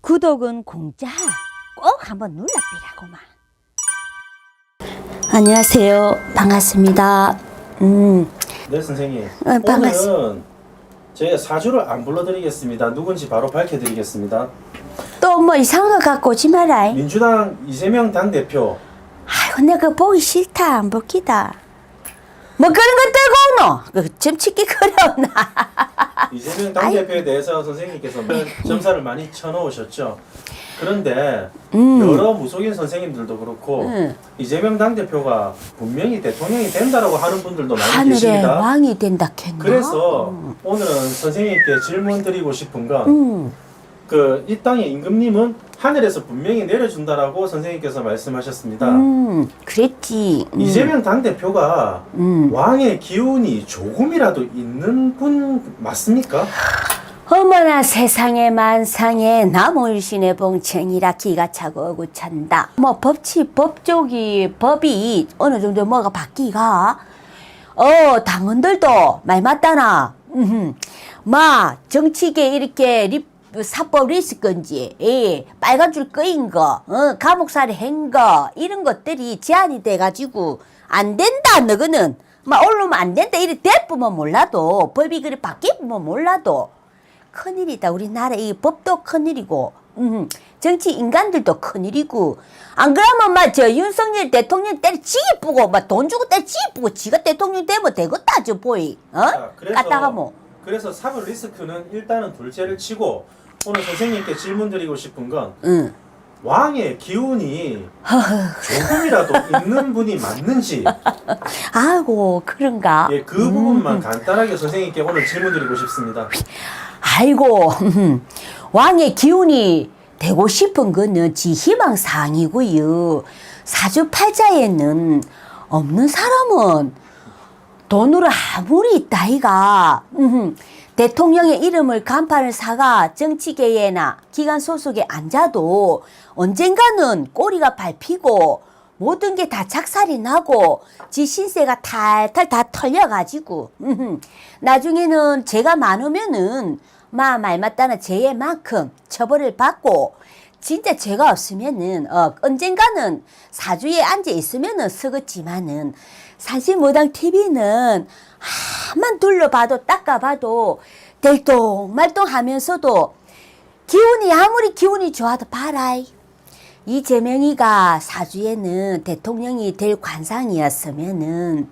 구독은 공짜. 꼭 한번 눌러비라고만. 안녕하세요. 반갑습니다. 음, 네 선생님 어, 반갑습니다. 오늘은 저희가 사주를 안 불러드리겠습니다 누군지 바로 밝혀드리겠습니다 또 뭐 이상한 거 갖고 오지 마라. 민주당 이재명 당 대표 아이고, 내가 보기 싫다. 안 볼기다. 뭐 그런 거 들고 오노? 그 점 치기 그려나. 이재명 당대표에 대해서 선생님께서 점사를 많이 쳐놓으셨죠. 그런데 여러 무속인 선생님들도 그렇고 음. 이재명 당대표가 분명히 대통령이 된다라고 하는 분들도 많이 하늘의 계십니다. 왕이 된다 했나? 그래서 오늘은 선생님께 질문 드리고 싶은 건 음, 그 이 땅의 임금님은 하늘에서 분명히 내려준다라고 선생님께서 말씀하셨습니다. 음, 그랬지. 음, 이재명 당대표가 음. 왕의 기운이 조금이라도 있는 분 맞습니까? 어머나 세상에 만상에 나무일신의 봉청이라 기가 차고 어구찬다. 뭐 법치 법조기 법이 어느 정도 뭐가 바뀌가 어 당원들도 말 맞다나 음흠. 마 정치계 이렇게 립 사법 리스크인지 예, 빨간 줄 끄인 거 어, 감옥살이 한 거 이런 것들이 제한이 돼가지고 안 된다 너거는 막 올르면 안 된다 이리 대쁘면 몰라도 법이 그리 바뀌면 몰라도 큰일이다. 우리나라 이 법도 큰일이고, 음, 정치 인간들도 큰일이고, 안 그러면 막 저 윤석열 대통령 때려 지기쁘고, 막 돈 주고 때려 지기쁘고, 지가 대통령 되면 되겠다, 저 보이. 어? 자, 까다가 뭐. 그래서 사법 리스크는 일단은 둘째를 치고 오늘 선생님께 질문 드리고 싶은 건 응. 왕의 기운이 조금이라도 있는 분이 맞는지 아이고, 그런가? 예, 그 부분만 간단하게 선생님께 오늘 질문 드리고 싶습니다. 아이고, 왕의 기운이 되고 싶은 거는 지 희망 사항이고요. 사주팔자에는 없는 사람은 돈으로 아무리 있다이가 음, 대통령의 이름을 간판을 사가 정치계에나 기관 소속에 앉아도 언젠가는 꼬리가 밟히고 모든 게 다 착살이 나고 지 신세가 탈탈 다 털려가지고 음, 나중에는 죄가 많으면은 마말 맞다나 죄의 만큼 처벌을 받고 진짜 죄가 없으면은 어 언젠가는 사주에 앉아 있으면은 쓰겠지만은 사실 무당 TV는 한만 둘러봐도 닦아봐도 들똥말똥 하면서도 기운이 아무리 기운이 좋아도 봐라이. 이 재명이가 사주에는 대통령이 될 관상이었으면은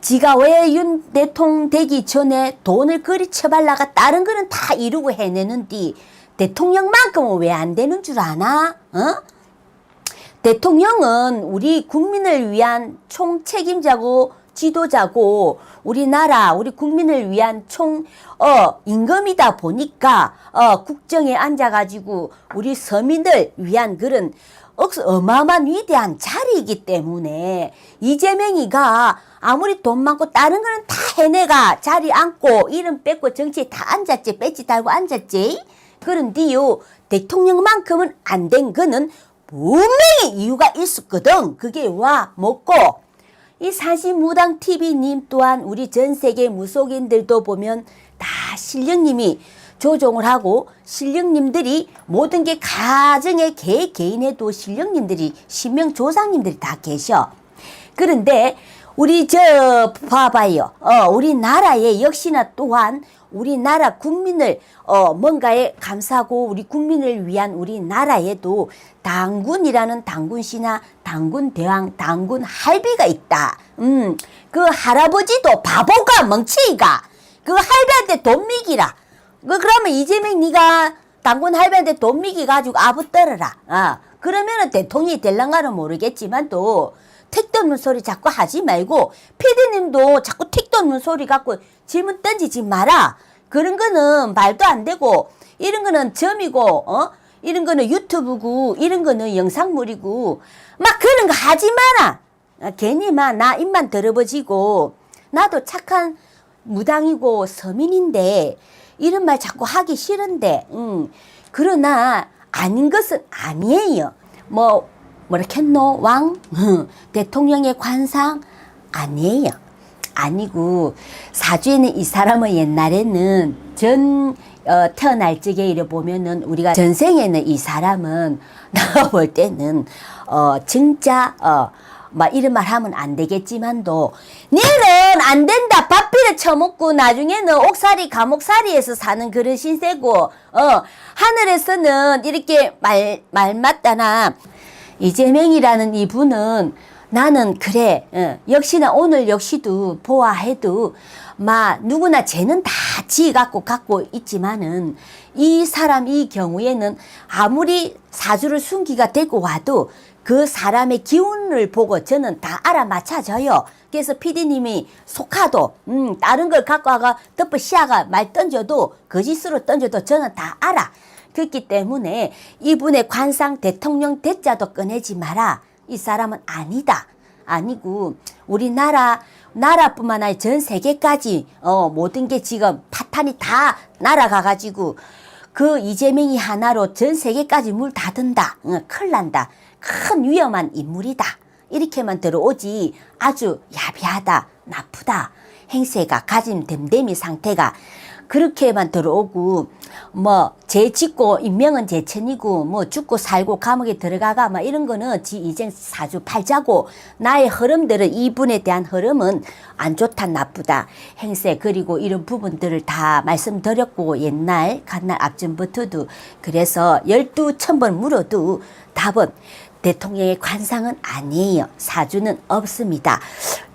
지가 왜 윤 대통령 되기 전에 돈을 그리 쳐발라가 다른 거는 다 이루고 해내는디 대통령만큼은 왜 안 되는 줄 아나? 어? 대통령은 우리 국민을 위한 총 책임자고 지도자고 우리나라 우리 국민을 위한 총 어, 임금이다 보니까 어, 국정에 앉아가지고 우리 서민들 위한 그런 억- 어마어마한 위대한 자리이기 때문에 이재명이가 아무리 돈 많고 다른 거는 다 해내가 자리 앉고 이름 뺏고 정치에 다 앉았지 배지 달고 앉았지 그런데요 대통령만큼은 안 된 거는 분명히 이유가 있었거든 그게 와 먹고 이 사시무당 TV님 또한 우리 전 세계 무속인들도 보면 다 신령님이 조종을 하고 신령님들이 모든 게 가정의 개 개인에도 신령님들이 신명 조상님들이 다 계셔. 그런데 우리 저 봐봐요. 어 우리나라에 역시나 또한 우리나라 국민을 어 뭔가에 감사하고 우리 국민을 위한 우리나라에도 당군이라는 당군시나 당군 대왕 당군 할비가 있다. 음 그 할아버지도 바보가 멍청이가 그 할배한테 돈 미기라. 그 그러면 이재명 네가 당군 할배한테 돈 미기 가지고 아부 떨어라. 아 그러면은 대통령이 될랑가는 모르겠지만 또 택도 없는 소리 자꾸 하지 말고 피디님도 자꾸 택도 없는 소리 갖고 질문 던지지 마라. 그런 거는 말도 안 되고 이런 거는 점이고 어 이런 거는 유튜브고 이런 거는 영상물이고 막 그런 거 하지 마라. 아, 괜히 막 나 입만 더러워지고 나도 착한 무당이고 서민인데 이런 말 자꾸 하기 싫은데 음, 그러나 아닌 것은 아니에요. 뭐 뭐라 했노? 왕? 대통령의 관상? 아니에요. 아니고 사주에는 이 사람은 옛날에는 전 어, 태어날 적에 이래 보면은 우리가 전생에는 이 사람은 나가 볼 때는 어 진짜 어 막 이런 말 하면 안 되겠지만도 니는 안 된다. 밥비를 처먹고 나중에는 옥살이 감옥살이에서 사는 그런 신세고 어 하늘에서는 이렇게 말 말 맞다나 이재명이라는 이분은 나는 그래 어, 역시나 오늘 역시도 보아해도 마 누구나 죄는 다 지 갖고 갖고 있지만은 이 사람 이 경우에는 아무리 사주를 숨기가 되고 와도 그 사람의 기운을 보고 저는 다 알아맞혀져요. 그래서 피디님이 속하도 음 다른 걸 갖고 와가 덮어 시아가 말 던져도 거짓으로 던져도 저는 다 알아. 그렇기 때문에 이분의 관상 대통령 대자도 꺼내지 마라. 이 사람은 아니다. 아니고 우리나라 나라뿐만 아니라 전 세계까지 어 모든 게 지금 파탄이 다 날아가 가지고 그 이재명이 하나로 전 세계까지 물 닫은다. 어, 큰일 난다. 큰 위험한 인물이다. 이렇게만 들어오지 아주 야비하다. 나쁘다. 행세가 가진 댐댐이 상태가 그렇게만 들어오고 뭐죄 짓고 인명은 제 천이고 뭐 죽고 살고 감옥에 들어가가 막 이런 거는 지 이젠 사주 팔자고 나의 흐름들은 이분에 대한 흐름은 안 좋다 나쁘다 행세 그리고 이런 부분들을 다 말씀드렸고 옛날 갓날 앞전부터도 그래서 열두 천번 물어도 답은 대통령의 관상은 아니에요. 사주는 없습니다.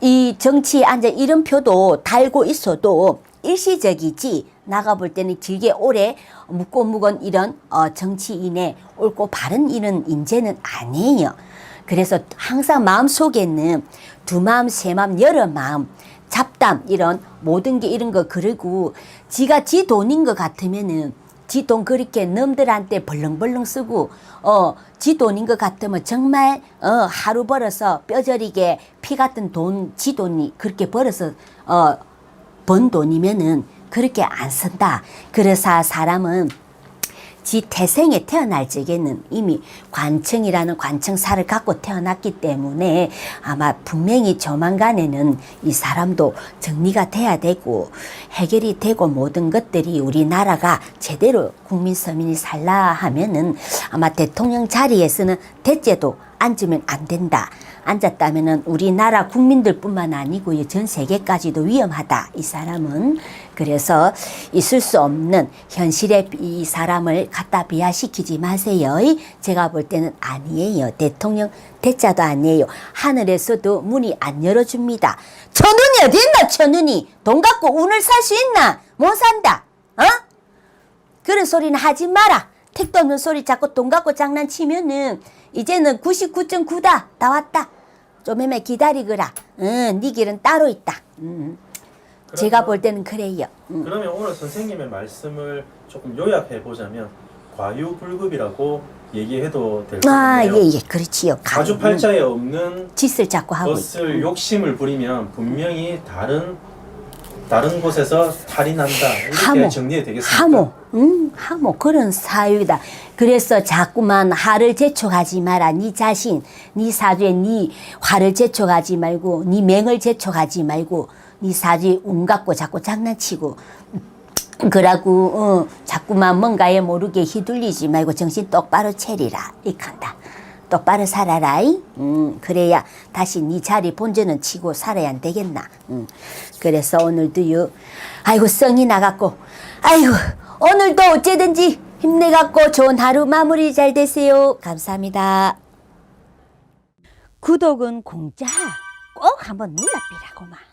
이 정치에 앉아 이름표도 달고 있어도 일시적이지 나가 볼 때는 길게 오래 묵고 묵은 이런 어, 정치인의 옳고 바른 이런 인재는 아니에요. 그래서 항상 마음 속에는 두 마음, 세 마음, 여러 마음, 잡담 이런 모든 게 이런 거 그리고 지가 지 돈인 것 같으면은 지 돈 그렇게 남들한테 벌렁벌렁 쓰고 어 지 돈인 것 같으면 정말 어 하루 벌어서 뼈저리게 피 같은 돈 지 돈이 그렇게 벌어서 어 번 돈이면은 그렇게 안 쓴다. 그래서 사람은 지 태생에 태어날 적에는 이미 관청이라는 관청사를 갖고 태어났기 때문에 아마 분명히 조만간에는 이 사람도 정리가 돼야 되고 해결이 되고 모든 것들이 우리나라가 제대로 국민 서민이 살라 하면은 아마 대통령 자리에서는 대체도 앉으면 안 된다. 앉았다면은 우리나라 국민들뿐만 아니고 전 세계까지도 위험하다. 이 사람은 그래서 있을 수 없는 현실의 이 사람을 갖다 비하시키지 마세요. 제가 볼 때는 아니에요. 대통령 대자도 아니에요. 하늘에서도 문이 안 열어줍니다. 천운이 어디 있나 천운이 돈 갖고 운을 살 수 있나 못 산다. 어? 그런 소리는 하지 마라. 택도 없는 소리 자꾸 돈 갖고 장난치면은 이제는 99.9다. 다 왔다. 좀 해매 기다리거라. 응, 네 길은 따로 있다. 음. 제가 볼 때는 그래요. 음. 그러면 오늘 선생님의 말씀을 조금 요약해 보자면 과유불급이라고 얘기해도 될것 아. 예, 예, 그렇지요. 가- 자주 팔자에 없는 짓을 자꾸 하고 것을 있- 욕심을 부리면 분명히 다른 다른 곳에서 탈이 난다 이렇게 하모. 정리해 되겠습니까? 하모, 음, 하모 그런 사유이다. 그래서 자꾸만 화를 재촉하지 마라. 네 자신, 네 사주에 네 화를 재촉하지 말고, 네 맹을 재촉하지 말고, 네 사주에 운 갖고 자꾸 장난치고. 그러고 어, 자꾸만 뭔가에 모르게 휘둘리지 말고 정신 똑바로 차리라. 이칸다. 똑바로 살아라. 이? 음, 그래야 다시 네 자리 본전은 치고 살아야 안 되겠나. 음. 그래서 오늘도 요. 아이고 성이 나갔고. 아이고 오늘도 어째든지 힘내갖고 좋은 하루 마무리 잘 되세요. 감사합니다. 구독은 공짜. 꼭 한번 눌러비라고만.